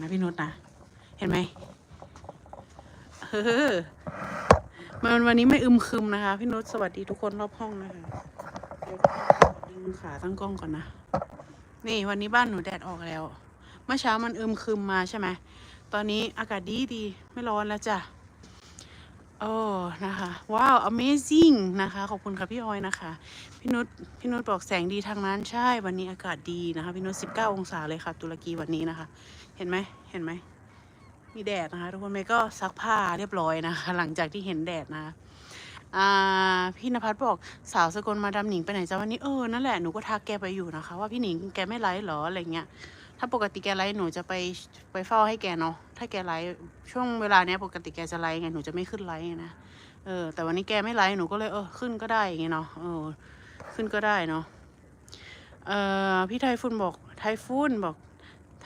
นะพี่นุชนะ เห็นไหมเฮ้อมันวันนี้ไม่อึมครึมนะคะ พี่นุชสวัสดีทุกคนรอบห้องนะคะเดี๋ยวดึงขาตั้งกล้องก่อนนะ นี่วันนี้บ้านหนูแดดออกแล้ว เมื่อเช้ามันอึมครึมมาใช่ไหม ตอนนี้อากาศดีดีไม่ร้อนแล้วจ้ะ โอ้นะคะ ว้าว amazing นะคะ ขอบคุณค่ะพี่ออยนะคะ พี่นุช พี่นุชบอกแสงดีทางนั้นใช่ วันนี้อากาศดีนะคะ พี่นุช19 องศาเลยค่ะ ตุรกีวันนี้นะคะ เห็นไหม เห็นไหม มีแดดนะคะ ทุกคนเมย์ก็ซักผ้าเรียบร้อยนะคะ หลังจากที่เห็นแดดนะคะอ่าพี่นภัสบอกสาวสกลมาดามหนิงไปไหนจ้าวันนี้เออนั่นแหละหนูก็ทักแกไปอยู่นะคะ ว่าพี่หนิงแกไม่ไลฟ์หรออะไรเงี้ย ถ้าปกติแกไลฟ์หนูจะไปไปเฝ้าให้แกเนาะถ้าแกไลฟ์ช่วงเวลาเนี้ยปกติแกจะไลฟ์ไงหนูจะไม่ขึ้นไลฟ์ไงนะเออแต่วันนี้แกไม่ไลฟ์หนูก็เลยเออขึ้นก็ได้อย่างเงี้ยเนาะเออขึ้นก็ได้เนาะเออพี่ไทฟุนบอกไทฟุนบอก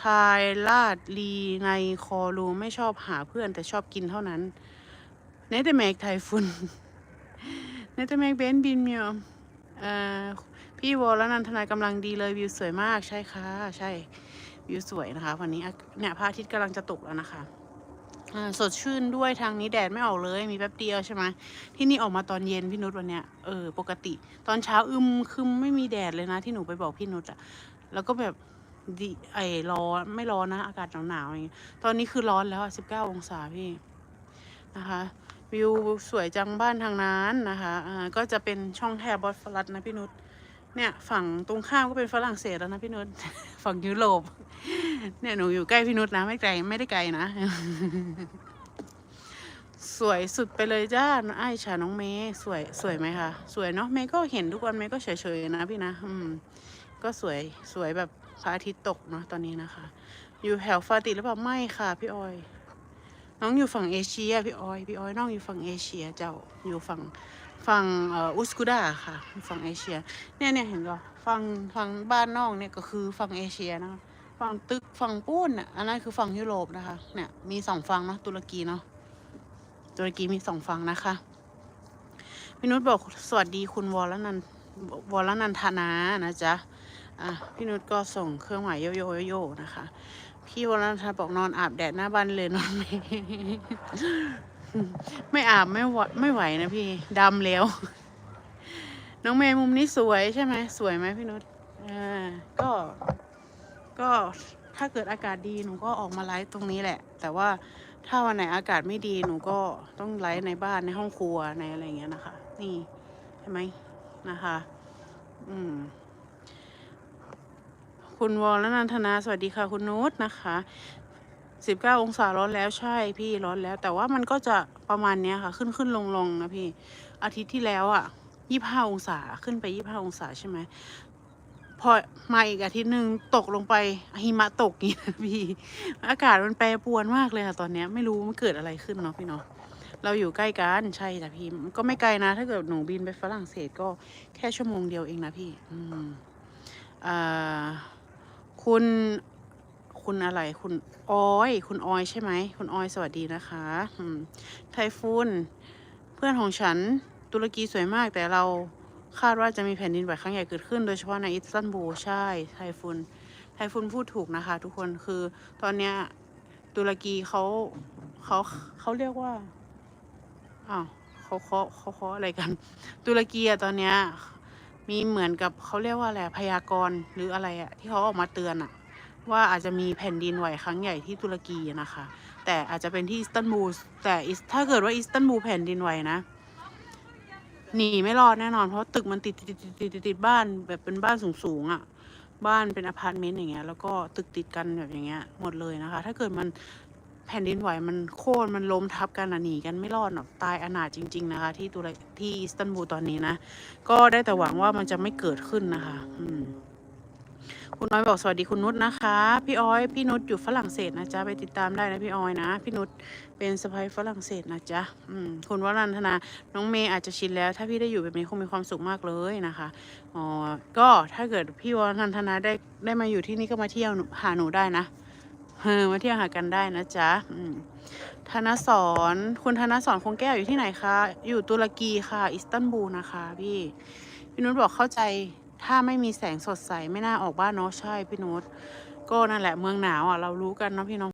ทายลาดลีในคอรูไม่ชอบหาเพื่อนแต่ชอบกินเท่านั้นเนเธอร์แมกไทฟุนเนเธอร์แมกเบนบินเมียวเออพี่วอลและนันทนายกำลังดีเลยวิวสวยมากใช่ค่ะใช่ วิวสวยนะคะ วันนี้เนี่ยพระอาทิตย์กำลังจะตกแล้วนะคะสดชื่นด้วยทางนี้แดดไม่ออกเลยมีแป๊บเดียวใช่ไหมที่นี่ออกมาตอนเย็นพี่นุชวันเนี้ยเออปกติ ตอนเช้าอึมคึมไม่มีแดดเลยนะ ที่หนูไปบอกพี่นุชอะแล้วก็แบบดีไอ้ร้อนไม่ร้อนนะ อากาศหนาวๆอย่างเงี้ยตอนนี้คือร้อนแล้วสิบเก้าองศาพี่นะคะ วิวสวยจังบ้านทางนั้นนะคะอ่าก็จะเป็นช่องแทบบอสฟลัดนะพี่นุชเนี่ยฝั่งตรงข้ามก็เป็นฝรั่งเศสแล้วนะพี่นุชฝั่งยุโรป เนี่ยหนูอยู่ใกล้พี่นุชนะไม่ไกลไม่ได้ไกลนะ สวยสุดไปเลยจ้าไอ้ชาน้องเมย์สวยสวยไหมคะสวยเนาะเมย์ก็เห็นทุกวันเมย์ก็เฉยๆนะพี่นะ อืม ก็สวยสวยแบบพระอาทิตย์ตกเนาะตอนนี้นะคะ อยู่แถวฟาติหรือเปล่าไม่ค่ะ พี่ออย น้องอยู่ฝั่งเอเชีย พี่ออยพี่ออยน้องอยู่ฝั่งเอเชียเจ้าอยู่ฝั่งฝั่งอุสกุดาค่ะ ฝั่งเอเชีย เนี่ยเนี่ยเห็นก็ฝั่งฝั่งบ้านน้องเนี่ยก็คือฝั่งเอเชียนะคะ ฝั่งตึกฝั่งปูนน่ะอันนั้นคือฝั่งยุโรปนะคะ เนี่ยมีสองฝั่งเนาะตุรกีเนาะตุรกีมีสองฝั่งนะคะพี่นุชบอกสวัสดีคุณวรนันท์วรนันทนานะจ๊ะอะพี่นุชก็ส่งเครื่องหมายโยโยโยโยนะคะ พี่วรนันทบอกนอนอาบแดดหน้าบ้านเลยนอนไม่ไม่อาบไม่ไหวไม่ไหวนะพี่ดำแล้ว น้องเมย์มุมนี้สวยใช่ไหมสวยไหมพี่นุชอ่าก็ ก็ถ้าเกิดอากาศดีหนูก็ออกมาไลฟ์ตรงนี้แหละ แต่ว่าถ้าวันไหนอากาศไม่ดีหนูก็ต้องไลฟ์ในบ้านในห้องครัวในอะไรอย่างเงี้ยนะคะ นี่ใช่ไหมนะคะ อืม คุณวอลนันทนา สวัสดีค่ะ คุณนุชนะคะสิบเก้าองศาร้อนแล้วใช่พี่ร้อนแล้ว แต่ว่ามันก็จะประมาณเนี้ยค่ะ ขึ้นขึ้นลงลงนะพี่ อาทิตย์ที่แล้วอะยี่ห้าองศาขึ้นไปยี่ห้าองศาใช่ไหม พอมาอีกอาทิตย์หนึ่งตกลงไปหิมะตกนี่นะพี่ อากาศมันแปรปรวนมากเลยค่ะตอนนี้ไม่รู้มันเกิดอะไรขึ้นเนาะพี่เนาะเราอยู่ใกล้กันใช่จ้ะพี่มันก็ไม่ไกลนะ ถ้าเกิดหนูบินไปฝรั่งเศสก็แค่ชั่วโมงเดียวเองนะพี่ อืมอ่าคุณคุณอะไรคุณออย คุณออยใช่ไหมคุณออยสวัสดีนะคะอืมไทฟูนเพื่อนของฉันตุรกีสวยมากแต่เรา คาดว่าจะมีแผ่นดินไหวครั้งใหญ่เกิดขึ้น โดยเฉพาะในอิสตันบูลใช่ไทฟูนไทฟูนพูดถูกนะคะ ทุกคนคือตอนเนี้ยตุรกีเขาเขาเขาเรียกว่าอ้าวเขาเคาะเขาเคาะอะไรกัน ตุรกีอะตอนเนี้ยมีเหมือนกับเขาเรียกว่าอะไรพยากรณ์หรืออะไรอะที่เขาออกมาเตือนอะว่าอาจจะมีแผ่นดินไหวครั้งใหญ่ที่ตุรกีนะคะ แต่อาจจะเป็นที่อิสตันบูลแต่ถ้าเกิดว่าอิสตันบูลแผ่นดินไหวนะ หนีไม่รอดแน่นอน เพราะตึกมันติดติดติดติดติดติดบ้านแบบเป็นบ้านสูงสูงๆอะบ้านเป็นอพาร์ตเมนต์อย่างเงี้ย แล้วก็ตึกติดกันแบบอย่างเงี้ยหมดเลยนะคะ ถ้าเกิดมันแผ่นดินไหวมันโค่นมันล้มทับกันอะหนีกันไม่รอดหรอกตายอนาถจริง ๆนะคะ ที่ตุรที่อิสตันบูลตอนนี้นะ ก็ได้แต่หวังว่ามันจะไม่เกิดขึ้นนะคะ อืม คุณน้อยบอกสวัสดีคุณนุชนะคะ พี่อ้อย พี่นุชอยู่ฝรั่งเศสนะจ๊ะไปติดตามได้นะพี่อ้อยนะ พี่นุชเป็นสะพายฝรั่งเศสนะจ๊ะคุณวรันธนา น้องเมย์อาจจะชินแล้ว ถ้าพี่ได้อยู่แบบนี้คงมีความสุขมากเลยนะคะอ๋อก็ถ้าเกิดพี่วรันธนาได้ได้มาอยู่ที่นี่ก็มาเที่ยวหาหนูได้นะเออมาเที่ยวหากันได้นะจ๊ะธนสอนคุณธนสอนคงแก้วอยู่ที่ไหนคะ อยู่ตุรกีค่ะ อิสตันบูลนะคะ พี่ พี่นุชบอกเข้าใจ ถ้าไม่มีแสงสดใสไม่น่าออกบ้านเนาะใช่พี่นุชก็นั่นแหละเมืองหนาวอะเรารู้กันเนาะพี่น้อง